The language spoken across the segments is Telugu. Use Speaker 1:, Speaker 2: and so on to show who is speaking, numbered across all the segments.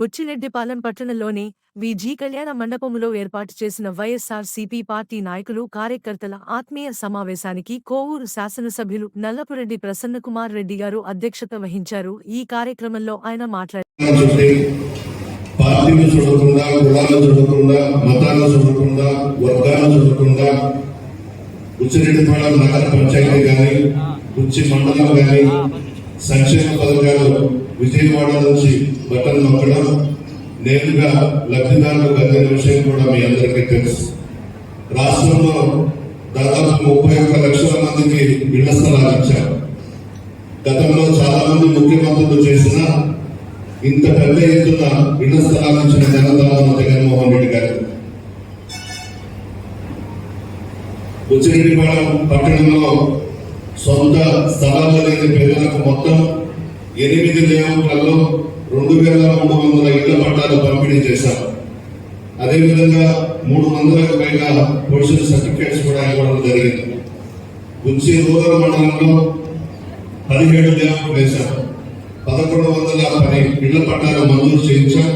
Speaker 1: బుచ్చిరెడ్డిపాలెం పట్టణంలోని విజీ కళ్యాణ మండపములో ఏర్పాటు చేసిన వైఎస్ఆర్సీపీ పార్టీ నాయకులు కార్యకర్తల ఆత్మీయ సమావేశానికి కోవూరు శాసనసభ్యులు నల్లపురెడ్డి ప్రసన్నకుమార్ రెడ్డి గారు అధ్యక్షత వహించారు. ఈ కార్యక్రమంలో ఆయన మాట్లాడారు.
Speaker 2: ఉచ్చిరెడ్డిపాళెం నగర పంచాయతీ కానీ ఉచ్చి మండలం కానీ సంక్షేమ పథకాలు విజయవాడ నుంచి బటన్ నొక్కడం నేరుగా లబ్ధిదారులకు అందిన విషయం కూడా మీ అందరికీ తెలుసు. రాష్ట్రంలో దాదాపు ముప్పై ఒక్క లక్షల మందికి ఇళ్ళ స్థలాలు ఇచ్చారు. గతంలో చాలా మంది ముఖ్యమంత్రులు చేసిన ఇంత పెద్ద ఎత్తున ఇళ్ళ స్థలాలు ఇచ్చిన ఘనత మన జగన్మోహన్ రెడ్డి గారు. ఉచ్చిరెడ్డిపాళెం పట్టణంలో సొంత స్థలాలు లేని పేదలకు మొత్తం ఎనిమిది నియామకాల్లో రెండు వేల మూడు వందల ఇళ్ళ పట్టాలు పంపిణీ చేశారు. అదేవిధంగా మూడు వందలకు పైగా పొడిషన్ సర్టిఫికేట్స్ కూడా ఇవ్వడం జరిగింది. ఉచ్చి రూరల్ మండలంలో పదిహేడు నియామకం వేశారు. పదకొండు వందల పది ఇళ్ళ పట్టాలు మంజూరు చేయించాం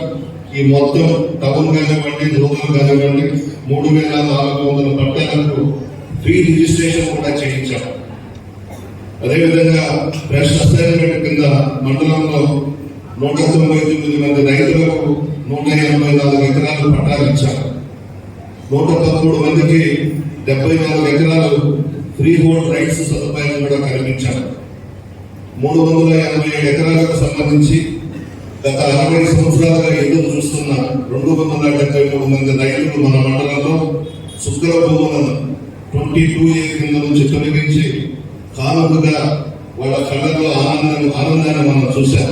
Speaker 2: ఈ మొత్తం టౌన్ కానివ్వండి రూరల్ కానివ్వండి మూడు వేల నాలుగు వందల పట్టాలకు ఫ్రీ రిజిస్ట్రేషన్ కూడా చేయించాం అదేవిధంగా ఫ్రెష్ అసైన్మెంట్ కింద మండలంలో నూట తొంభై తొమ్మిది మంది రైతులకు నూట ఎనభై నాలుగు ఎకరాలు పట్టాలు ఇచ్చారు. నూట పదమూడు మందికి డెబ్బై నాలుగు ఎకరాలు ఫ్రీ హోల్డ్ రైట్స్ సదుపాయం కూడా కల్పించారు. మూడు వందల ఎనభై ఏడు ఎకరాలకు సంబంధించి గత అరవై సంవత్సరాలుగా ఎదురు చూస్తున్న రెండు వందల డెబ్బై మూడు మంది రైతులు మన మండలంలో శుక్ర భూములను ట్వంటీ టూ ఏ కింద నుంచి తొలగించి కానుకగా వాళ్ళ కళ్ళలో ఆనందం ఆనందాన్ని మనం చూశాం.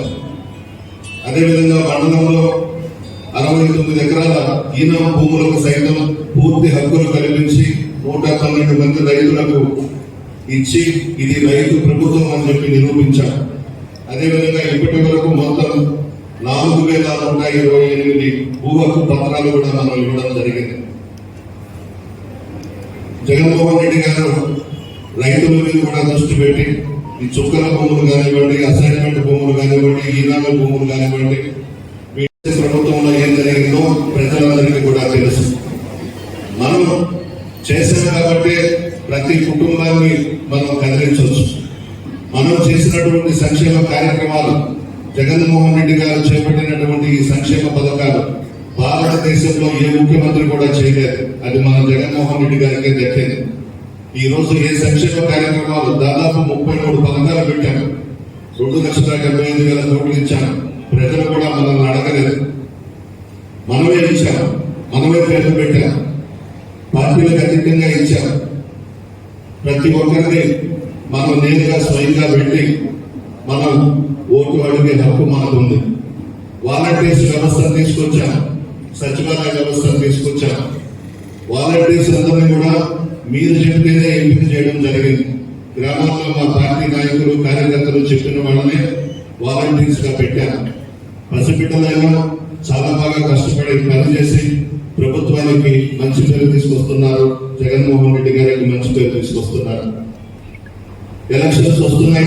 Speaker 2: అదేవిధంగా మండలంలో అరవై తొమ్మిది ఎకరాల ఈనా భూములకు సైతం పూర్తి హక్కులు కల్పించి నూట పన్నెండు మంది రైతులకు ఇచ్చి ఇది రైతు ప్రభుత్వం అని చెప్పి నిరూపించాం. అదేవిధంగా ఇప్పటి వరకు మొత్తం నాలుగు వేల నూట ఇరవై ఎనిమిది భూ హక్కు పత్రాలు కూడా మనం ఇవ్వడం జరిగింది. జగన్మోహన్ రెడ్డి గారు రైతుల మీద కూడా దృష్టి పెట్టి ఈ చుక్కల భూములు కానివ్వండి అసైన్మెంట్ భూములు కానివ్వండి ఈనామ భూములు కానివ్వండి వీటి ప్రభుత్వంలో ఏం జరిగిందో ప్రజలందరికీ కూడా తెలుసు. మనం చేసాం కాబట్టి ప్రతి కుటుంబాన్ని మనం కదిలించవచ్చు. మనం చేసినటువంటి సంక్షేమ కార్యక్రమాలు జగన్మోహన్ రెడ్డి గారు చేపట్టినటువంటి ఈ సంక్షేమ పథకాలు భారతదేశంలో ఏ ముఖ్యమంత్రి కూడా చేయలేదు. అది మన జగన్మోహన్ రెడ్డి గారికే దక్కింది. ఈ రోజు ఏ సంక్షేమ కార్యక్రమాలు దాదాపు ముప్పై మూడు పథకాలు పెట్టాము రెండు లక్షల డెబ్బై ఐదు వేల కోట్లు ఇచ్చాము ప్రజలు కూడా మనల్ని అడగలేదు. మనమే ఇచ్చాము. మనమే పేర్లు పెట్టాము. పార్టీలకు అధికంగా ఇచ్చాము. ప్రతి ఒక్కరిని మనం నేరుగా స్వయంగా పెట్టి మనం ఓటు అడిగే హక్కు మనకు ఉంది వాలంటీర్స్ వ్యవస్థను తీసుకొచ్చాం సచివాలయ వ్యవస్థను తీసుకొచ్చాం వాలంటీర్స్ అందరినీ కూడా మీరు చెప్తేనే ఎంపిక చేయడం జరిగింది. గ్రామాల్లో మా పార్టీ నాయకులు కార్యకర్తలు చెప్పిన వాళ్ళనే వాలంటీర్స్గా పెట్టారు. పసిబిడ్డలైనా చాలా బాగా కష్టపడి పనిచేసి ప్రభుత్వానికి మంచి పేరు తీసుకొస్తున్నారు. జగన్మోహన్ రెడ్డి గారికి మంచి పేరు తీసుకొస్తున్నారు. ఎలక్షన్స్ వస్తున్నాయి